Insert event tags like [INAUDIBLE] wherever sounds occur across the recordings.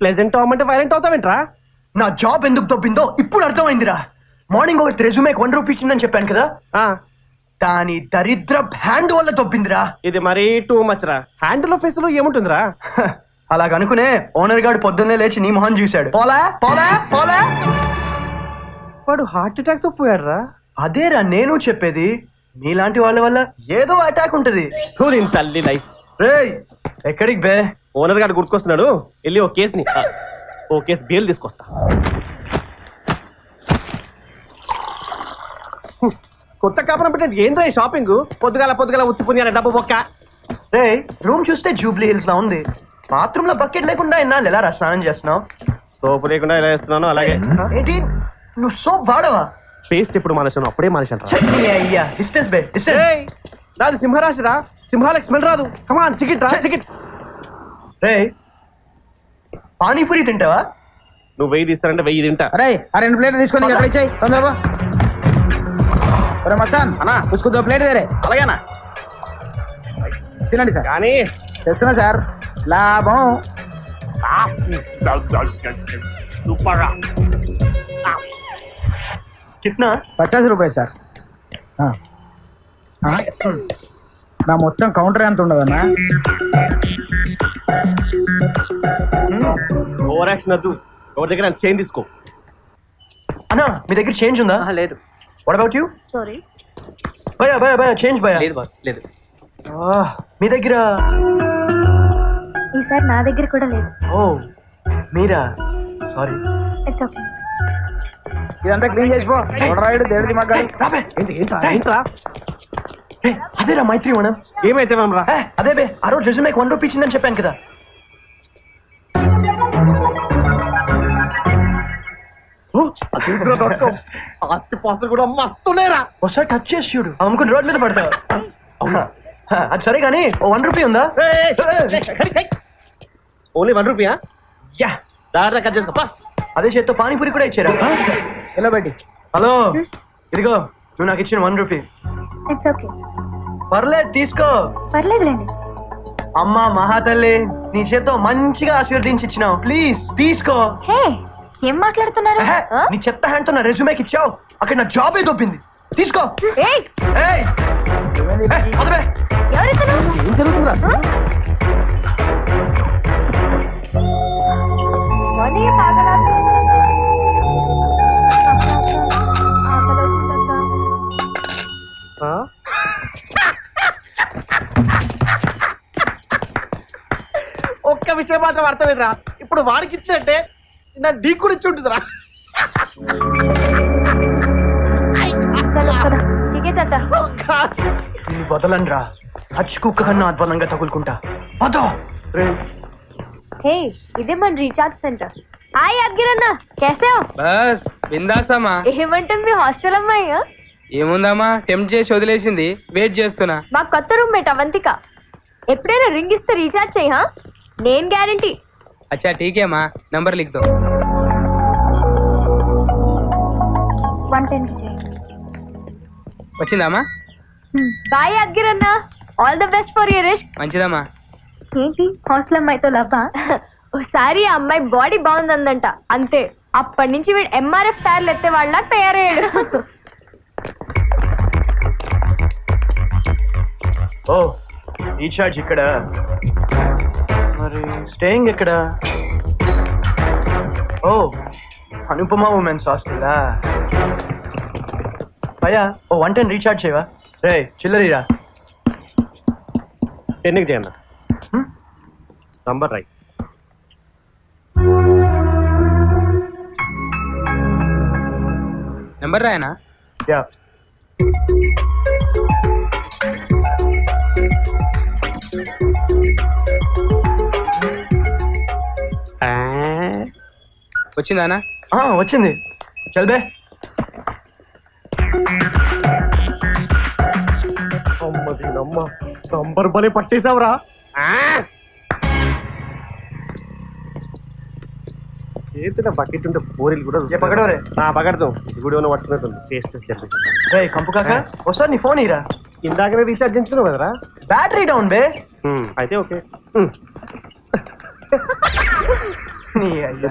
Pleasant అవ్వమంటే violent అవుతావేంట్రా? నా job ఎందుకు దొబ్బిందో ఇప్పుడు అర్థమైందిరా. మార్నింగ్ ఒక రెజ్యూమేకి వన్ రూపీ ఇచ్చిందని చెప్పాను కదా? ఆ, దాని దరిద్ర హ్యాండ్ వల్ల దొబ్బిందిరా. ఇది మరీ టూ మచ్ రా. హ్యాండిల్ ఫేస్లో ఏముంటుందిరా? [LAUGHS] హ, అలాగనుకునే ఓనర్ గారు పొద్దున్నే లేచి నీ మొహం చూశాడు. పోలా పోలా పోలా. వాడు హార్ట్ అటాక్తో పోయాడు రా అదేరా నేను చెప్పేది. నీలాంటి వాళ్ళ వల్ల ఏదో అటాక్ ఉంటది. తల్లి లైఫ్ రేయ్ ఎక్కడికి బే? ఓనర్ గారు గుర్తుకొస్తున్నాడు? వెళ్ళి ఓ కేసుని ఓ కేసు బెయిల్ తీసుకొస్తా. కొత్త కాపురం పెట్టండి ఏంద్రా ఈ షాపింగ్? పొద్దుగాల పొద్దుగాల ఉత్తి పుణ్యాల డబ్బు బొక్క. రేయ్ రూమ్ చూస్తే జూబ్లీ హిల్స్ లా ఉంది. బాత్రూమ్లో బకెట్ లేకుండా ఎన్నాళ్ళు ఎలా రా స్నానం చేస్తున్నావు? సోపు లేకుండా ఇలా వేస్తున్నాను అలాగే. ఏంటి? నువ్వు సోప్ వాడవా? పేస్ట్ ఇప్పుడు మనిషి అప్పుడే చట్నీ అయ్యా డిస్టెన్స్ బే డిస్టెన్స్. నాది సింహరాశి రా సింహాలకు స్మెల్ రాదు. కమాన్ చికెట్ రా చికెట్ రేయ్ పానీపూరి తింటావా? నువ్వు వెయ్యి తీస్తానంటే వెయ్యి తింటా. అరే ఆ రెండు ప్లేట్లు తీసుకొని ఎక్కడ ఇచ్చాయి తొందరగా మస్తాన్ అన్నా. ఉసుకు దో ప్లేట్ వేరే. అలాగేనా? తినండి సార్. కానీ తెస్తున్నా సార్. లాభం. కిట్నా? పచాస్ రూపాయలు సార్? నా మొత్తం కౌంటర్ ఎంత ఉండదన్నా? ఓవర్ యాక్షన్ వద్దు. ఎవరి దగ్గర చైన్ తీసుకో. అన్నా మీ దగ్గర చేంజ్ ఉందా? లేదు. వాట్ అబౌట్ యూ సారీ భయ భయ భయ చేంజ్ భయ లేదు బాస్ లేదు. మీ దగ్గర? ఈసారి నా దగ్గర కూడా లేదు. ఓ మీరా? సారీ ఇట్స్ ఓకే ఇదంతా క్లీన్ చేసిపో రాయుడు దేవుడి మగ్గాడు రాబే ఏంటి ఏంట్రా? ఏంట్రా? అదేరా మైత్రి వనం. ఏమైతే మనం రా? ఏ, అదే బే ఆ రోజు రెజ్యూమేకి వన్ రూపీ ఇచ్చిందని చెప్పాను కదా. [LAUGHS] ఆస్తి పాస్తులు కూడా మస్తున్నాయిరా. ఒకసారి టచ్ చేసి చూడు. అమ్ముకుని రోడ్ మీద పడతావు. అవునా? హ, అది సరే కానీ ఓ వన్ రూపీ ఉందా? ఓన్లీ వన్ రూపీయా? యా. దారిలో కట్ చేసుకో. అదే చేత్తో పానీపూరి కూడా ఇచ్చారా? ఎలా పెట్టి హలో ఇదిగో నువ్వు నాకు ఇచ్చిన వన్ రూపీ. ఇట్స్ ఓకే పర్లేదు తీసుకో. పర్లేదులేండి. అమ్మా మహాతల్లి నీ చేత్తో మంచిగా ఆశీర్వదించి ఇచ్చినావు. ప్లీజ్ తీసుకో. హే ఏం మాట్లాడుతున్నారు? ఎహె, ఆ? నీ చెత్త హ్యాండ్తో నా రెజ్యూమేకి ఇచ్చావు. అక్కడ నా జాబే దొబ్బింది? తీసుకో. ఏయ్! ఏయ్! ఏ, వదలే. ఎవరితను ఏం మాత్రం అర్థమైందిరా? ఇప్పుడు వాడికి ఇచ్చినట్టే నా డీ కూడా ఇచ్చి ఉంటుందిరా. వదలనరా హచ్ కుక్క కన్నా అధ్వానంగా తగులుకుంటా. వదో. హే ఇదే మన రీఛార్జ్ సెంటర్. హాయ్ అగ్గిరన్న కేసే హో? బస్ బిందాసమ్మా ఏమంటుంది మీ హాస్టల్ అమ్మాయి? ఏముందమ్మా టెంప్ట్ చేసి వదిలేసింది. వెయిట్ చేస్తున్నా. మా కొత్త రూమ్మేట్ అవంతిక. ఎప్పుడైనా రింగ్ ఇస్తే రీఛార్జ్ చేయి నేను గ్యారంటీ అచ్చా ఠీకేమా నంబర్ లిఖ్ దో వన్ టెన్కి చేయి. వచ్చిందమ్మా bye అగ్గిరన్న all the best for your risk మంచిదమ్మా. ఏంటి? హాస్టల్ అమ్మాయితో లవ్వా ఓసారి ఆ అమ్మాయి బాడీ బాగుందందంట. అంతే. అప్పటి నుంచి వీడు ఎంఆర్ఎఫ్ టైర్లు ఎత్తే వాళ్ళ తయారయ్యాడు. ఓ రీఛార్జ్ ఇక్కడ. మరి స్టేయింగ్ ఎక్కడ? ఓ అనుపమ ఉమెన్స్ హాస్టల్లా భయ్యా ఓ వన్ టెన్ రీఛార్జ్ చేయవా? రే చిల్లరీరా ఎన్నికి చేయండి? నంబర్ రైట్ నెంబర్ రాయనా? యా వచ్చిందానా? ఆ, వచ్చింది. చల్బే నమ్మ నంబర్ బలి పట్టేశావురా. చేతిలో బకెట్ ఉంటే పూరీలు కూడా పకడోరే ఆ పకడతాం ఇప్పుడు ఏమైనా పట్టుకున్నట్టుంది టేస్ట్ రే కంపు కాక. ఒకసారి నీ ఫోన్ ఇరా ఇందాకనే రీఛార్జ్ చేయించుకున్నావు కదరా? బ్యాటరీ డౌన్ బే. అయితే ఓకే. నీ అయ్యా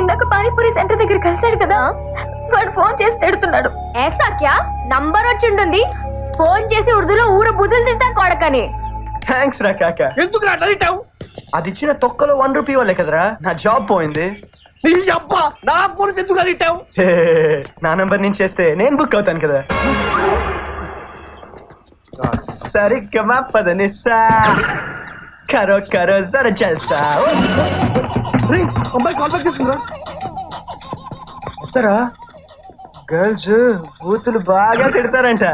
ఇందాక పానీపూరి సెంటర్ దగ్గర కలిసాడు కదా. వాడు ఫోన్ చేసి తిడుతున్నాడు. ఏసా క్యా నంబర్ వచ్చి ఉంటుంది. ఫోన్ చేసి ఉర్దూలో ఊర బుద్ధులు తింటా కొడకని. థ్యాంక్స్ రా కాక. ఎందుకు అట్లా తిట్టావు? అది ఇచ్చిన తొక్కలో వన్ రూపీ వాళ్ళే కదరా. నా జాబ్ పోయింది. నీ అబ్బా నా ఫోన్ ఎందుకు హే, నా నంబర్ నుంచి చేస్తే నేను బుక్ అవుతాను కదా. సరిగ్గా పదనిస్సా కరో కరో జర జల్సా. రేయ్, అమ్మాయి కాల్ బ్యాక్ వస్తారా? గర్ల్స్ బూతులు బాగా తిడతారంట.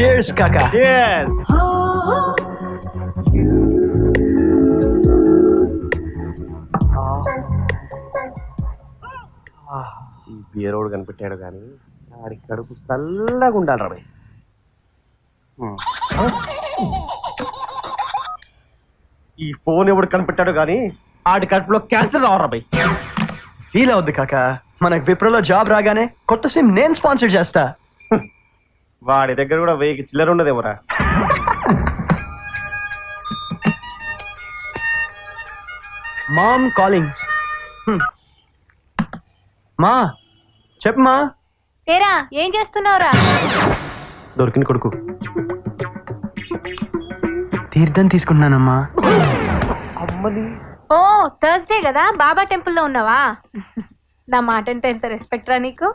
Cheers, కాకా Yes. ఈ బీరోడు కనిపెట్టాడు కానీ ఆడి కడుపు చల్లగా ఉండాలి రాబోయ్ ఈ ఫోన్ ఎవడు కనిపెట్టాడు కానీ ఆడి కడుపులో క్యాన్సర్ రావు రాబోయ్ ఫీల్ అవుద్ది కాకా. మనకు విప్రోలో జాబ్ రాగానే కొత్త సిమ్ నేను స్పాన్సర్ చేస్తా. వాడి దగ్గర కూడా వెయ్యికి చిల్లర ఉండదేమోరా? మామ్ కాలింగ్స్. మా చెప్పమా ఏరా ఏం చేస్తున్నావురా? దొరికిన కొడుకు. తీర్థం తీసుకుంటున్నానమ్మా. అమ్మని. ఓ థర్స్డే కదా బాబా టెంపుల్లో ఉన్నావా? నా మాట అంటే ఎంత రెస్పెక్ట్ రా నీకు?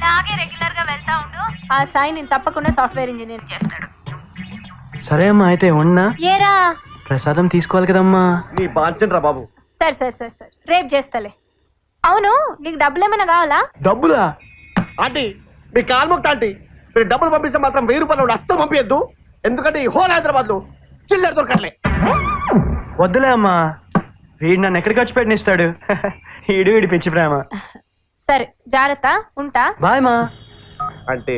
ఇలాగే రెగ్యులర్గా వెళ్తా ఉండు. ఆ సాయి నేను తప్పకుండా సాఫ్ట్వేర్ ఇంజనీర్ చేస్తాడు. సరే అమ్మా అయితే ఉన్నా. ఏరా? ప్రసాదం తీసుకోవాలి కదమ్మా. నీ బాంచన్ రా బాబు. సరే సరే సరే సరే. రేపు చేస్తలే. అవును నీకు డబ్బులు ఏమైనా కావాలా? డబ్బులా? ఆంటీ మీ కాల్మొక్త ఆంటీ మీరు డబ్బులు పంపిస్తే మాత్రం వెయ్యి రూపాయలు అస్సలు పంపించద్దు ఎందుకంటే ఈ హోల్ హైదరాబాద్లో చిల్లర దొరకట్లే. వద్దులే అమ్మా. వీడు నన్ను ఎక్కడికి వచ్చి పెట్టినిస్తాడు? [LAUGHS] ఈడు వీడి పిచ్చి ప్రేమ. సరే జాగ్రత్త ఉంటా. బాయ్ మా. అంటే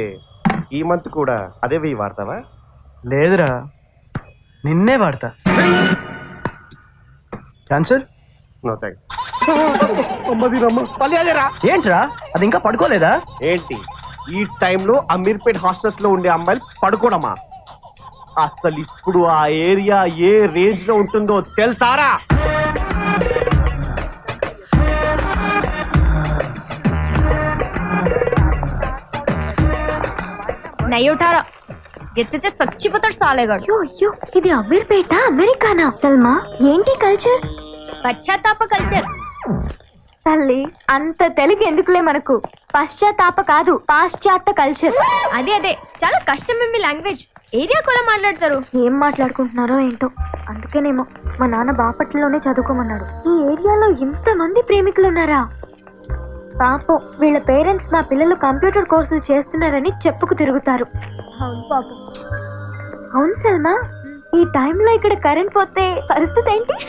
ఈ మంత్ కూడా అదే వెయ్యి వాడతావా? లేదురా నిన్నే వాడతా. క్యాన్సర్ నో థ్యాంక్స్ ఏంట్రా అది ఇంకా పడుకోలేదా? ఏంటి ఈ టైంలో అమీర్పేట్ హాస్టల్స్లో ఉండే అమ్మాయిలు పడుకోవడమా అసలు ఇప్పుడు ఆ ఏరియా ఏ రేంజ్లో ఉంటుందో తెలుసారా? నయ్యుటారా ఎత్తితే చచ్చిపోతాడు సాలేగాడు. అయ్యో అయ్యో ఇది అమీర్పేట అమెరికానా? సల్మా ఏంటి కల్చర్ పశ్చాత్తాప కల్చర్ తల్లి అంత తెలుగు ఎందుకులే మనకు? పశ్చాత్తాప కాదు పాశ్చాత్య కల్చర్ అదే అదే. చాలా కష్టం మీ లాంగ్వేజ్ ఏరియా కూడా మాట్లాడతారు. ఏం మాట్లాడుకుంటున్నారో ఏంటో? అందుకేనేమో మా నాన్న బాపట్లలోనే చదువుకోమన్నాడు. ఈ ఏరియాలో ఇంతమంది ప్రేమికులు ఉన్నారా పాపం వీళ్ళ పేరెంట్స్ మా పిల్లలు కంప్యూటర్ కోర్సులు చేస్తున్నారని చెప్పుకు తిరుగుతారు. అవును పాపం. అవును సల్మా ఈ టైంలో ఇక్కడ కరెంట్ పోతే పరిస్థితి ఏంటి? [LAUGHS]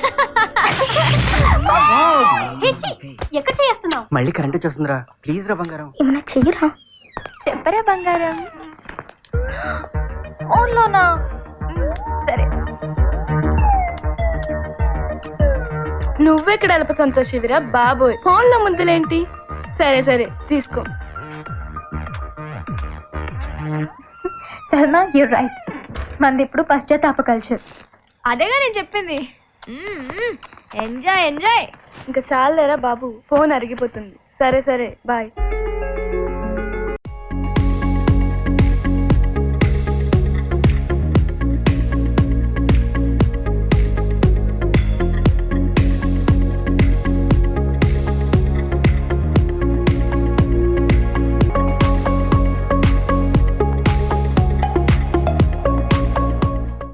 ఎక్కడ చేస్తున్నావు? మళ్ళీ కరెంట్ వచ్చేస్తుందిరా. ప్లీజ్ రా బంగారం. ఏమైనా చెయ్యరా చెప్పరా బంగారం? ఫోన్లోనా సరే. నువ్వెక్కడ అల్ప సంతోషివిరా బాబోయ్? ఫోన్లో ముందులేంటి? సరే సరే తీసుకో. సల్మా యూ రైట్ మంది ఇప్పుడు పశ్చాత్తాప కల్చర్ అదేగా నేను చెప్పింది. ఎంజాయ్ ఎంజాయ్ ఇంకా చాలేరా బాబు? ఫోన్ అరిగిపోతుంది. సరే సరే బాయ్.